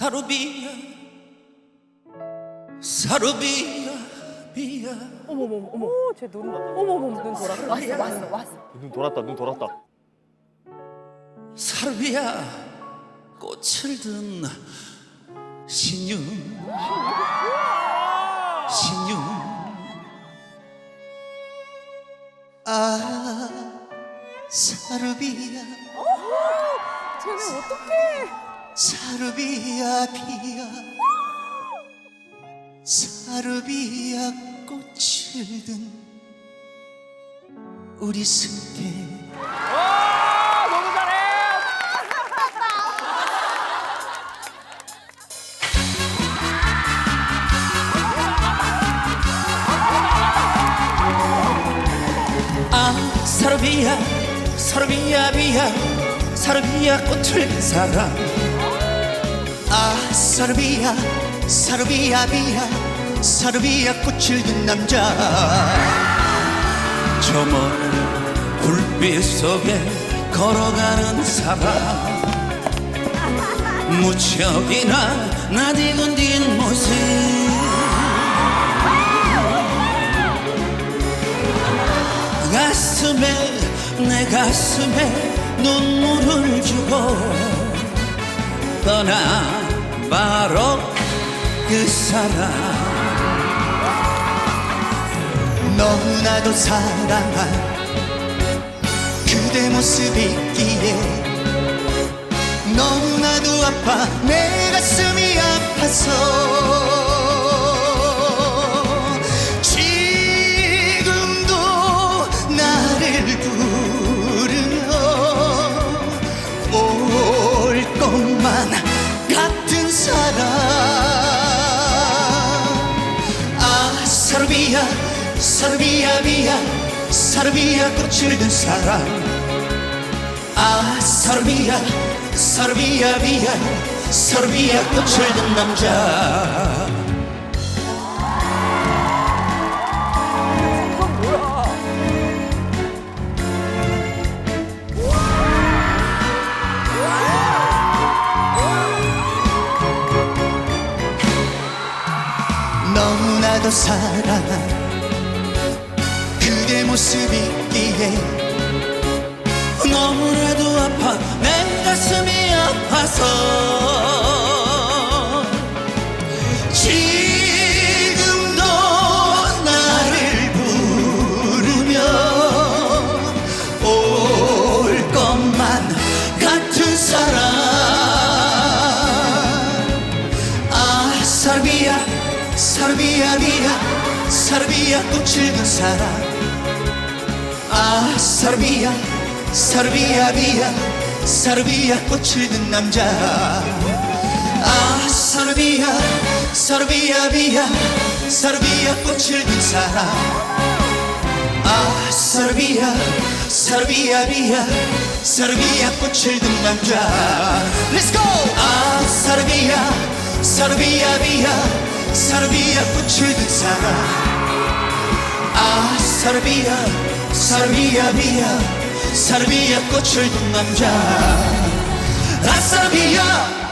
사루비야 사루비야 비야 어머머 어머. 쟤눈 어머머 눈 돌아 왔어 왔어 왔어. 눈 돌았다 눈 돌았다. 사루비야 꽃을 든 신유. 신유. 아 사루비야 쟤네 어떡해 사루비야 비야 사루비야 꽃을 든 우리 승태 너무 잘해. 아 사루비야 사루비야 비야 사루비야 꽃을 든 사람 아 사루비야 사루비야 비야 사루비야 꽃을 든 남자. 저 먼 불빛 속에 걸어가는 사람. 무척이나 나디은 뒷모습. 가슴에 내 가슴에 눈물을 주고 떠나 바로 그 사람. 너무나도 사랑한 그대 모습 있기에 너무나도 아파. 내 가슴이 아파서 지금도 나를 부르 사르비아 사르비아 비야 사르비아 꽃을 든 사람 아 사르비아 사르비아 비야 사르비아 꽃을 든 남자 너무나도 사랑한 그대 모습 있기에 너무나도 아파. 내 가슴이 아파서 지금도 나를 부르며 올 것만 같은 사람 아 사르비아 사르비아 비야 사르비아 꽃을 든 사람. 아 사르비아 사르비아 비야 사르비아 꽃을 든 남자. 아 사르비아 사르비아 비야 사르비아 꽃을 든 사람. 아 사르비아 사르비아 비야 사르비아 꽃을 든 남자. Let's go! 아 사르비아 사르비아 비야 꽃을 든 사람. 아 사르비아 사르비아 비야 사르비아 꽃을 든 남자. 아 사르비아